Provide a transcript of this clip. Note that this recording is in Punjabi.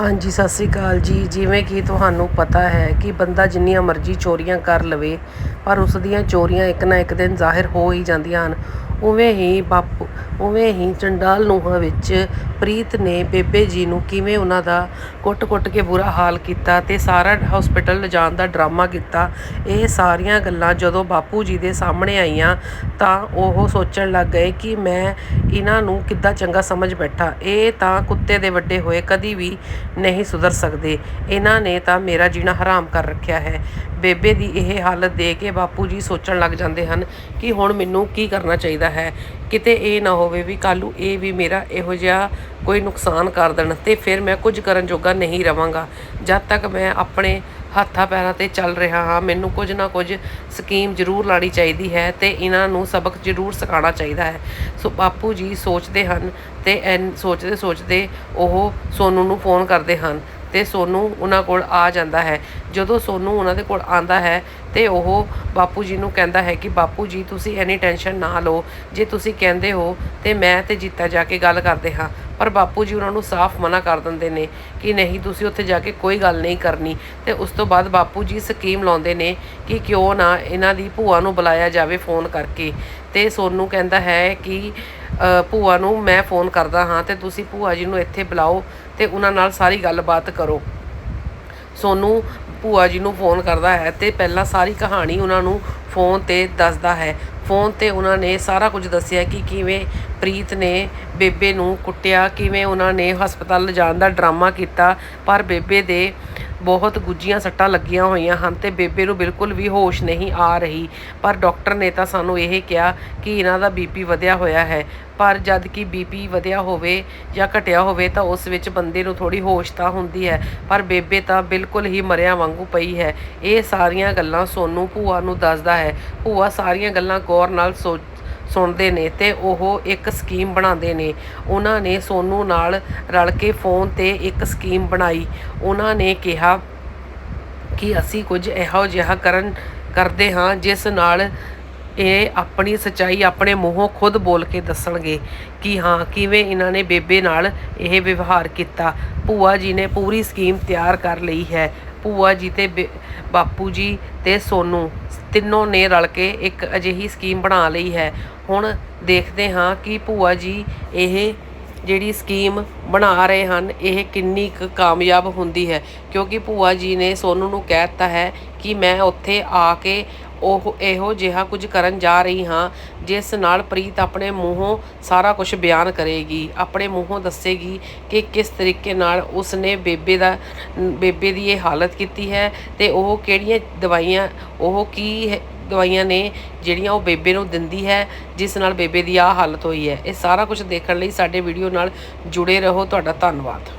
ਹਾਂਜੀ, ਸਤਿ ਸ੍ਰੀ ਅਕਾਲ ਜੀ। ਜਿਵੇਂ ਕਿ ਤੁਹਾਨੂੰ ਪਤਾ ਹੈ ਕਿ ਬੰਦਾ ਜਿੰਨੀਆਂ ਮਰਜ਼ੀ ਚੋਰੀਆਂ ਕਰ ਲਵੇ, ਪਰ ਉਸ ਦੀਆਂ ਚੋਰੀਆਂ ਇੱਕ ਨਾ ਇੱਕ ਦਿਨ ਜ਼ਾਹਿਰ ਹੋ ਹੀ ਜਾਂਦੀਆਂ ਹਨ। ਉਵੇਂ ਹੀ ਬਾਪੂ, ਉਵੇਂ ਹੀ ਚੰਡਾਲ ਨੂੰਹਾਂ ਵਿੱਚ ਪ੍ਰੀਤ ਨੇ ਬੇਬੇ ਜੀ ਨੂੰ ਕਿਵੇਂ ਉਹਨਾਂ ਦਾ ਕੁੱਟ-ਕੁੱਟ ਕੇ ਬੁਰਾ ਹਾਲ ਕੀਤਾ ਤੇ ਸਾਰਾ ਹਸਪੀਟਲ ਲਿਜਾਣ ਦਾ ਡਰਾਮਾ ਕੀਤਾ, ਇਹ ਸਾਰੀਆਂ ਗੱਲਾਂ ਜਦੋਂ ਬਾਪੂ ਜੀ ਦੇ ਸਾਹਮਣੇ ਆਈਆਂ ਤਾਂ ਉਹ ਸੋਚਣ ਲੱਗ ਗਏ ਕਿ ਮੈਂ ਇਹਨਾਂ ਨੂੰ ਕਿੱਦਾਂ ਚੰਗਾ ਸਮਝ ਬੈਠਾ, ਇਹ ਤਾਂ ਕੁੱਤੇ ਦੇ ਵੱਡੇ ਹੋਏ ਕਦੀ ਵੀ ਨਹੀਂ ਸੁਧਰ ਸਕਦੇ, ਇਹਨਾਂ ਨੇ ਤਾਂ ਮੇਰਾ ਜੀਣਾ ਹਰਾਮ ਕਰ ਰੱਖਿਆ ਹੈ। ਬੇਬੇ ਦੀ ਇਹ ਹਾਲਤ ਦੇਖ ਕੇ ਬਾਪੂ ਜੀ ਸੋਚਣ ਲੱਗ ਜਾਂਦੇ ਹਨ ਕਿ ਹੁਣ ਮੈਨੂੰ ਕੀ ਕਰਨਾ ਚਾਹੀਦਾ ਹੈ। ਕਿਤੇ ਇਹ ਨਾ ਹੋਵੇ ਵੀ ਕੱਲੂ ਇਹ ਵੀ ਮੇਰਾ ਇਹੋ ਜਿਹਾ ਕੋਈ ਨੁਕਸਾਨ ਕਰ ਦੇਣ ਤੇ ਫਿਰ ਮੈਂ ਕੁਝ ਕਰਨ ਜੋਗਾ ਨਹੀਂ ਰਵਾਂਗਾ। ਜਦ ਤੱਕ ਮੈਂ ਆਪਣੇ ਹੱਥਾਂ ਪੈਰਾਂ ਤੇ ਚੱਲ ਰਿਹਾ ਹਾਂ, ਮੈਨੂੰ ਕੁਝ ਨਾ ਕੁਝ ਸਕੀਮ ਜ਼ਰੂਰ ਲਾਣੀ ਚਾਹੀਦੀ ਹੈ ਤੇ ਇਹਨਾਂ ਨੂੰ ਸਬਕ ਜ਼ਰੂਰ ਸਿਖਾਉਣਾ ਚਾਹੀਦਾ ਹੈ। ਸੋ ਬਾਪੂ ਜੀ ਸੋਚਦੇ ਹਨ ਤੇ ਐਨ ਸੋਚਦੇ ਸੋਚਦੇ ਉਹ ਸੋਨੂ ਨੂੰ ਫੋਨ ਕਰਦੇ ਹਨ ਤੇ ਸੋਨੂ ਉਹਨਾਂ ਕੋਲ ਆ ਜਾਂਦਾ ਹੈ। ਜਦੋਂ ਸੋਨੂ ਉਹਨਾਂ ਦੇ ਕੋਲ ਆਂਦਾ ਹੈ ਤੇ ਉਹ ਬਾਪੂ ਜੀ ਨੂੰ ਕਹਿੰਦਾ ਹੈ ਕਿ ਬਾਪੂ ਜੀ, ਤੁਸੀਂ ਐਨੀ ਟੈਨਸ਼ਨ ਨਾ ਲਓ। ਜੇ ਤੁਸੀਂ ਕਹਿੰਦੇ ਹੋ ਤੇ ਮੈਂ ਤੇ ਜੀਤਾ ਜਾ ਕੇ ਗੱਲ ਕਰਦੇ ਹਾਂ। ਪਰ ਬਾਪੂ ਜੀ ਉਹਨਾਂ ਨੂੰ ਸਾਫ਼ ਮਨਾ ਕਰ ਦਿੰਦੇ ਨੇ ਕਿ ਨਹੀਂ, ਤੁਸੀਂ ਉੱਥੇ ਜਾ ਕੇ ਕੋਈ ਗੱਲ ਨਹੀਂ ਕਰਨੀ। ਤੇ ਉਸ ਤੋਂ ਬਾਅਦ ਬਾਪੂ ਜੀ ਸਕੀਮ ਲਾਉਂਦੇ ਨੇ ਕਿ ਕਿਉਂ ਨਾ ਇਹਨਾਂ ਦੀ ਭੂਆ ਨੂੰ ਬੁਲਾਇਆ ਜਾਵੇ ਫੋਨ ਕਰਕੇ। ਤੇ ਸੋਨੂੰ ਕਹਿੰਦਾ ਹੈ ਕਿ ਭੂਆ ਨੂੰ ਮੈਂ ਫੋਨ ਕਰਦਾ ਹਾਂ ਤੇ ਤੁਸੀਂ ਭੂਆ ਜੀ ਨੂੰ ਇੱਥੇ ਬੁਲਾਓ ਤੇ ਉਹਨਾਂ ਨਾਲ ਸਾਰੀ ਗੱਲਬਾਤ ਕਰੋ। ਸੋਨੂੰ ਭੂਆ ਜੀ ਨੂੰ ਫੋਨ ਕਰਦਾ ਹੈ ਤੇ ਪਹਿਲਾਂ ਸਾਰੀ ਕਹਾਣੀ ਉਹਨਾਂ ਨੂੰ ਫੋਨ ਤੇ ਦੱਸਦਾ ਹੈ। ਫੋਨ ਤੇ ਉਹਨਾਂ ਨੇ ਸਾਰਾ ਕੁਝ ਦੱਸਿਆ ਕਿ ਕਿਵੇਂ ਪ੍ਰੀਤ ਨੇ ਬੇਬੇ ਨੂੰ ਕੁੱਟਿਆ, ਕਿਵੇਂ ਉਹਨਾਂ ਨੇ ਹਸਪਤਾਲ ਲਿਜਾਣ ਦਾ ਡਰਾਮਾ ਕੀਤਾ, ਪਰ ਬੇਬੇ ਦੇ ਬਹੁਤ ਗੁੱਜੀਆਂ ਸੱਟਾਂ ਲੱਗੀਆਂ ਹੋਈਆਂ ਹਨ ਤੇ ਬੇਬੇ ਨੂੰ ਬਿਲਕੁਲ ਵੀ ਹੋਸ਼ ਨਹੀਂ ਆ ਰਹੀ। ਪਰ ਡਾਕਟਰ ਨੇ ਤਾਂ ਸਾਨੂੰ ਇਹ ਕਿਹਾ ਕਿ ਇਹਨਾਂ ਦਾ ਬੀਪੀ ਵਧਿਆ ਹੋਇਆ ਹੈ। ਪਰ ਜਦ ਕਿ ਬੀਪੀ ਵਧਿਆ ਹੋਵੇ ਜਾਂ ਘਟਿਆ ਹੋਵੇ ਤਾਂ ਉਸ ਵਿੱਚ ਬੰਦੇ ਨੂੰ ਥੋੜੀ ਹੋਸ਼ ਤਾਂ ਹੁੰਦੀ ਹੈ, ਪਰ ਬੇਬੇ ਤਾਂ ਬਿਲਕੁਲ ਹੀ ਮਰਿਆ ਵਾਂਗੂ ਪਈ ਹੈ। ਇਹ ਸਾਰੀਆਂ ਗੱਲਾਂ ਸੋਨੂੰ ਭੂਆ ਨੂੰ ਦੱਸਦਾ ਹੈ। ਭੂਆ ਸਾਰੀਆਂ ਗੱਲਾਂ ਗੌਰ ਨਾਲ ਸੋਚ ਸੁਣਦੇ ਨੇ ਤੇ ਉਹ ਇੱਕ ਸਕੀਮ ਬਣਾਉਂਦੇ ਨੇ। ਉਹਨਾਂ ਨੇ ਸੋਨੂ ਨਾਲ ਰਲ ਕੇ ਫੋਨ ਤੇ ਇੱਕ ਸਕੀਮ ਬਣਾਈ। ਉਹਨਾਂ ਨੇ ਕਿਹਾ ਕਿ ਅਸੀਂ ਕੁਝ ਇਹੋ ਜਿਹਾ ਕਰਨ, ਕਰਦੇ ਹਾਂ ਜਿਸ ਨਾਲ ਇਹ ਆਪਣੀ ਸਚਾਈ ਆਪਣੇ ਮੂੰਹੋਂ ਖੁਦ ਬੋਲ ਕੇ ਦੱਸਣਗੇ ਕਿ ਹਾਂ, ਕਿਵੇਂ ਇਹਨਾਂ ਨੇ ਬੇਬੇ ਨਾਲ ਇਹ ਵਿਵਹਾਰ ਕੀਤਾ। ਭੂਆ ਜੀ ਨੇ ਪੂਰੀ ਸਕੀਮ ਤਿਆਰ ਕਰ ਲਈ ਹੈ। ਭੂਆ ਜੀ ਤੇ ਬੇ- ਬਾਪੂ ਜੀ ਤੇ ਸੋਨੂ, ਤਿੰਨੋਂ ਨੇ ਰਲ ਕੇ ਇੱਕ ਅਜਿਹੀ ਸਕੀਮ ਬਣਾ ਲਈ ਹੈ। ਹੁਣ ਦੇਖਦੇ ਹਾਂ ਕਿ ਭੂਆ ਜੀ ਇਹ ਜਿਹੜੀ ਸਕੀਮ ਬਣਾ ਰਹੇ ਹਨ, ਇਹ ਕਿੰਨੀ ਕੁ ਕਾਮਯਾਬ ਹੁੰਦੀ ਹੈ। ਕਿਉਂਕਿ ਭੂਆ ਜੀ ਨੇ ਸੋਨੂ ਨੂੰ ਕਹਿ ਦਿੱਤਾ ਹੈ ਕਿ ਮੈਂ ਉੱਥੇ ਆ ਕੇ ਉਹ ਇਹੋ ਜਿਹਾ ਕੁਝ ਕਰਨ ਜਾ ਰਹੀ ਹਾਂ, ਜਿਸ ਨਾਲ ਪ੍ਰੀਤ ਆਪਣੇ ਮੂੰਹੋਂ ਸਾਰਾ ਕੁਝ ਬਿਆਨ ਕਰੇਗੀ। ਆਪਣੇ ਮੂੰਹੋਂ ਦੱਸੇਗੀ ਕਿ ਕਿਸ ਤਰੀਕੇ ਨਾਲ ਉਸਨੇ ਬੇਬੇ ਦਾ, ਬੇਬੇ ਦੀ ਇਹ ਹਾਲਤ ਕੀਤੀ ਹੈ ਤੇ ਉਹ ਕਿਹੜੀਆਂ ਦਵਾਈਆਂ, ਉਹ ਕੀ ਹੈ- ਦਵਾਈਆਂ ਨੇ ਜਿਹੜੀਆਂ ਉਹ ਬੇਬੇ ਨੂੰ ਦਿੰਦੀ ਹੈ, ਜਿਸ ਨਾਲ ਬੇਬੇ ਦੀ ਆਹ ਹਾਲਤ ਹੋਈ ਹੈ। ਇਹ ਸਾਰਾ ਕੁਝ ਦੇਖਣ ਲਈ ਸਾਡੇ ਵੀਡੀਓ ਨਾਲ ਜੁੜੇ ਰਹੋ। ਤੁਹਾਡਾ ਧੰਨਵਾਦ।